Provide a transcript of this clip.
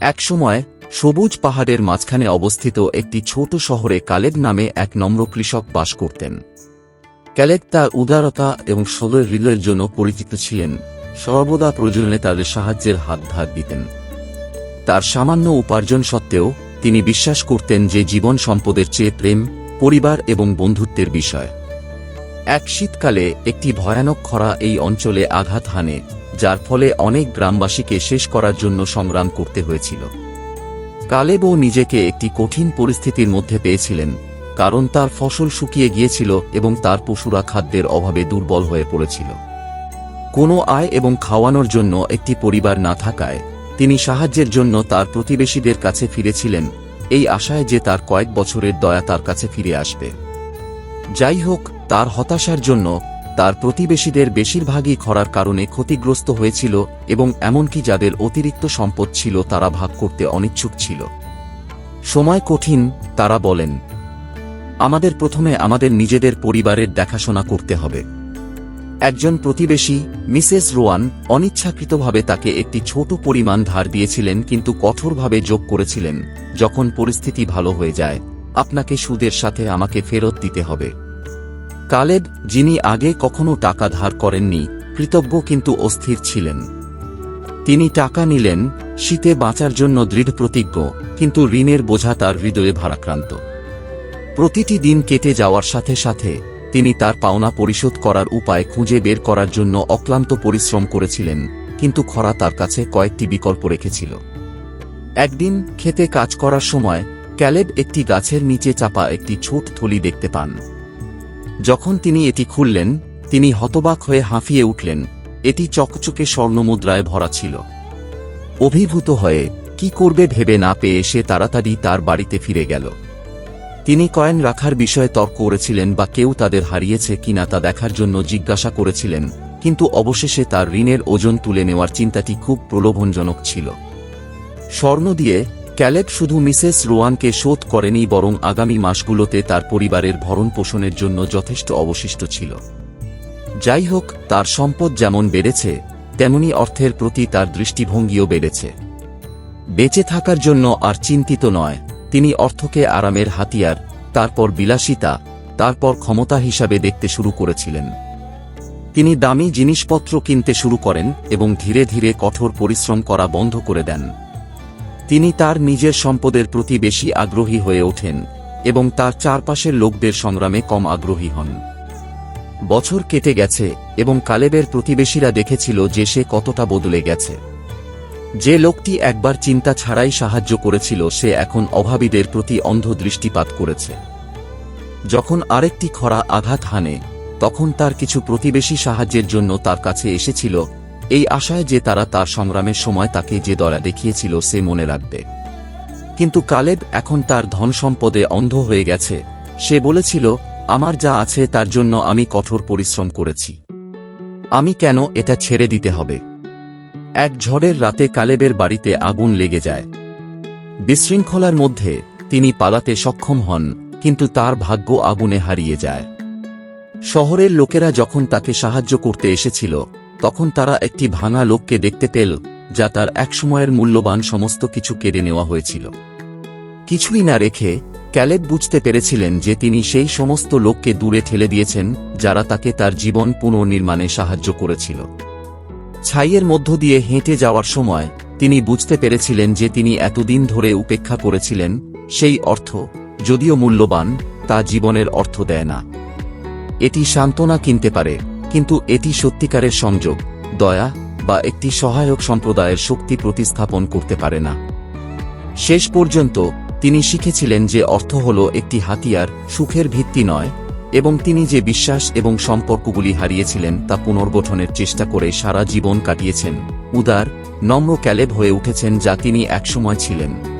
একসময়, সবুজ পাহাড়ের মাঝখানে অবস্থিত একটি ছোট শহরে কালেব নামে এক নম্র কৃষক বাস করতেন। ক্যালেব তার উদারতা এবং সদয় হৃদয়ের জন্য পরিচিত ছিলেন। সর্বদা প্রয়োজনে তাদের সাহায্যের হাত ধার দিতেন। তার সামান্য উপার্জন সত্ত্বেও, তিনি বিশ্বাস করতেন যে জীবন সম্পদের চেয়ে প্রেম, পরিবার এবং বন্ধুত্বের বিষয়। এক শীতকালে একটি ভয়ানক খরা এই অঞ্চলে আঘাত হানে। যার ফলে অনেক গ্রামবাসীকে শেষ করার জন্য সংগ্রাম করতে হয়েছিল। কালেবও নিজেকে একটি কঠিন পরিস্থিতির মধ্যে পেয়েছিলেন, কারণ তার ফসল শুকিয়ে গিয়েছিল এবং তার পশুরা খাদ্যের অভাবে দুর্বল হয়ে পড়েছিল। কোনো আয় এবং খাওয়ানোর জন্য একটি পরিবার না থাকায়, তিনি সাহায্যের জন্য তার প্রতিবেশীদের কাছে ফিরেছিলেন, এই আশায় যে তার কয়েক বছরের দয়া তার কাছে ফিরে আসবে। যাই হোক, তার হতাশার জন্য তার প্রতিবেশীদের বেশিরভাগই খরার কারণে ক্ষতিগ্রস্ত হয়েছিল এবং এমনকি যাদের অতিরিক্ত সম্পদ ছিল তারা ভাগ করতে অনিচ্ছুক ছিল। সময় কঠিন, তারা বলেন, আমাদের প্রথমে আমাদের নিজেদের পরিবারের দেখাশোনা করতে হবে। একজন প্রতিবেশী, মিসেস রোয়ান, অনিচ্ছাকৃতভাবে তাকে একটি ছোট পরিমাণ ধার দিয়েছিলেন কিন্তু কঠোরভাবে যোগ করেছিলেন, যখন পরিস্থিতি ভালো হয়ে যায়। আপনাকে সুদের সাথে আমাকে ফেরত দিতে হবে। কালেব, যিনি আগে কখনো টাকা ধার করেননি, কৃতজ্ঞ কিন্তু অস্থির ছিলেন। তিনি টাকা নিলেন, শীতে বাঁচার জন্য দৃঢ় প্রতিজ্ঞ কিন্তু ঋণের বোঝা তার হৃদয়ে ভারাক্রান্ত। প্রতিটি দিন কেটে যাওয়ার সাথে সাথে, তিনি তার পাওনা পরিশোধ করার উপায় খুঁজে বের করার জন্য অক্লান্ত পরিশ্রম করেছিলেন, কিন্তু খরা তার কাছে কয়েকটি বিকল্প রেখেছিল। একদিন খেতে কাজ করার সময়, ক্যালেব একটি গাছের নিচে চাপা একটি ছোট থলি দেখতে পান। যখন তিনি এটি খুললেন, তিনি হতবাক হয়ে হাঁফিয়ে উঠলেন। এটি চকচকে স্বর্ণমুদ্রায় ভরা ছিল। অভিভূত হয়ে, কি করবে ভেবে না পেয়ে সে তাড়াতাড়ি তার বাড়িতে ফিরে গেল। তিনি কয়েন রাখার বিষয়ে তর্ক করেছিলেন বা কেউ তাদের হারিয়েছে কিনা তা দেখার জন্য জিজ্ঞাসা করেছিলেন, কিন্তু অবশেষে তার ঋণের ওজন তুলে নেওয়ার চিন্তাটি খুব প্রলোভনজনক ছিল। স্বর্ণ দিয়ে ক্যালেব শুধু মিসেস রোয়ানকে শোধ করেনি বরং আগামী মাসগুলোতে তার পরিবারের ভরণ পোষণের জন্য যথেষ্ট অবশিষ্ট ছিল। যাই হোক, তার সম্পদ যেমন বেড়েছে, তেমনি অর্থের প্রতি তার দৃষ্টিভঙ্গিও বেড়েছে। বেঁচে থাকার জন্য আর চিন্তিত নয়, তিনি অর্থকে আরামের হাতিয়ার, তারপর বিলাসিতা, তারপর ক্ষমতা হিসাবে দেখতে শুরু করেছিলেন। তিনি দামি জিনিসপত্র কিনতে শুরু করেন এবং ধীরে ধীরে কঠোর পরিশ্রম করা বন্ধ করে দেন। তিনি তার নিজের সম্পদের প্রতি বেশি আগ্রহী হয়ে ওঠেন এবং তার চারপাশের লোকদের সংগ্রামে কম আগ্রহী হন। বছর কেটে গেছে এবং কালেবের প্রতিবেশীরা দেখেছিল যে সে কতটা বদলে গেছে। যে লোকটি একবার চিন্তা ছাড়াই সাহায্য করেছিল, সে এখন অভাবীদের প্রতি অন্ধ দৃষ্টিপাত করেছে। যখন আরেকটি খরা আঘাত হানে, তখন তার কিছু প্রতিবেশী সাহায্যের জন্য তার কাছে এসেছিল এই আশায় যে তারা তার সংগ্রামের সময় তাকে যে দয়া দেখিয়েছিল সে মনে রাখবে। কিন্তু কালেব এখন তার ধন সম্পদে অন্ধ হয়ে গেছে। সে বলেছিল, আমার যা আছে তার জন্য আমি কঠোর পরিশ্রম করেছি। আমি কেন এটা ছেড়ে দিতে হবে? এক ঝড়ের রাতে কালেবের বাড়িতে আগুন লেগে যায়। বিশৃঙ্খলার মধ্যে তিনি পালাতে সক্ষম হন, কিন্তু তার ভাগ্য আগুনে হারিয়ে যায়। শহরের লোকেরা যখন তাকে সাহায্য করতে এসেছিল তখন তারা একটি ভাঙা লোককে দেখতে পেল, যা তার একসময়ের মূল্যবান সমস্ত কিছু কেড়ে নেওয়া হয়েছিল। কিছুই না রেখে ক্যালেব বুঝতে পেরেছিলেন যে তিনি সেই সমস্ত লোককে দূরে ঠেলে দিয়েছেন, যারা তাকে তার জীবন পুনর্নির্মাণে সাহায্য করেছিল। ছাইয়ের মধ্য দিয়ে হেঁটে যাওয়ার সময় তিনি বুঝতে পেরেছিলেন যে তিনি এতদিন ধরে উপেক্ষা করেছিলেন, সেই অর্থ যদিও মূল্যবান, তা জীবনের অর্থ দেয় না। এটি সান্ত্বনা কিনতে পারে। কিন্তু এটি সত্যিকারের সংযোগ, দয়া বা একটি সহায়ক সম্প্রদায়ের শক্তি প্রতিস্থাপন করতে পারে না। শেষ পর্যন্ত, তিনি শিখেছিলেন যে অর্থ হল একটি হাতিয়ার, সুখের ভিত্তি নয়, এবং তিনি যে বিশ্বাস এবং সম্পর্কগুলি হারিয়েছিলেন তা পুনর্গঠনের চেষ্টা করে সারা জীবন কাটিয়েছেন। উদার, নম্র ক্যালেব হয়ে উঠেছেন যা তিনি একসময় ছিলেন।